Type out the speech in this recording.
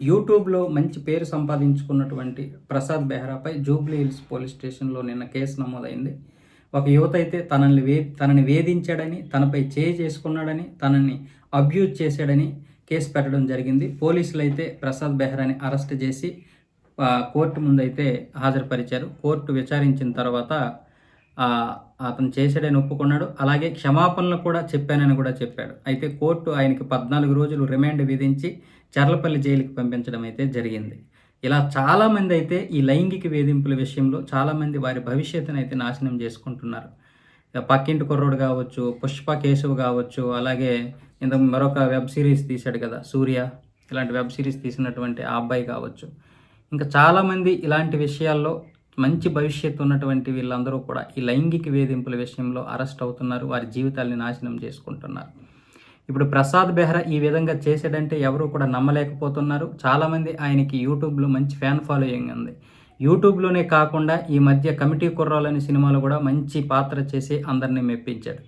యూట్యూబ్లో మంచి పేరు సంపాదించుకున్నటువంటి ప్రసాద్ బెహ్రాపై జూబ్లీ హిల్స్ పోలీస్ స్టేషన్లో నిన్న కేసు నమోదైంది. ఒక యువత అయితే తనని వే తనని వేధించాడని తనపై చేయి చేసుకున్నాడని తనని అబ్యూజ్ చేశాడని కేసు పెట్టడం జరిగింది. పోలీసులు అయితే ప్రసాద్ బెహ్రాని అరెస్ట్ చేసి కోర్టు ముందైతే హాజరుపరిచారు. కోర్టు విచారించిన తర్వాత అతను చేశాడని ఒప్పుకున్నాడు. అలాగే క్షమాపణలు కూడా చెప్పానని కూడా చెప్పాడు. అయితే కోర్టు ఆయనకి పద్నాలుగు రోజులు రిమాండ్ విధించి చర్లపల్లి జైలుకి పంపించడం అయితే జరిగింది. ఇలా చాలామంది అయితే ఈ లైంగిక వేధింపుల విషయంలో చాలామంది వారి భవిష్యత్తును అయితే నాశనం చేసుకుంటున్నారు. పక్కింటి కుర్రోడు కావచ్చు పుష్ప కేశవ్ కావచ్చు అలాగే ఇంత మరొక వెబ్ సిరీస్ తీశాడు కదా సూర్య. ఇలాంటి వెబ్ సిరీస్ తీసినటువంటి ఆ అబ్బాయి కావచ్చు. ఇంకా చాలామంది ఇలాంటి విషయాల్లో మంచి భవిష్యత్తు ఉన్నటువంటి వీళ్ళందరూ కూడా ఈ లైంగిక వేధింపుల విషయంలో అరెస్ట్ అవుతున్నారు. వారి జీవితాల్ని నాశనం చేసుకుంటున్నారు. ఇప్పుడు ప్రసాద్ బెహ్రా ఈ విధంగా చేసాడంటే ఎవరు కూడా నమ్మలేకపోతున్నారు. చాలామంది ఆయనకి యూట్యూబ్లో మంచి ఫ్యాన్ ఫాలోయింగ్ ఉంది. యూట్యూబ్లోనే కాకుండా ఈ మధ్య కమిటీ కుర్రాలు అనే సినిమాలో కూడా మంచి పాత్ర చేసి అందరినీ మెప్పించాడు.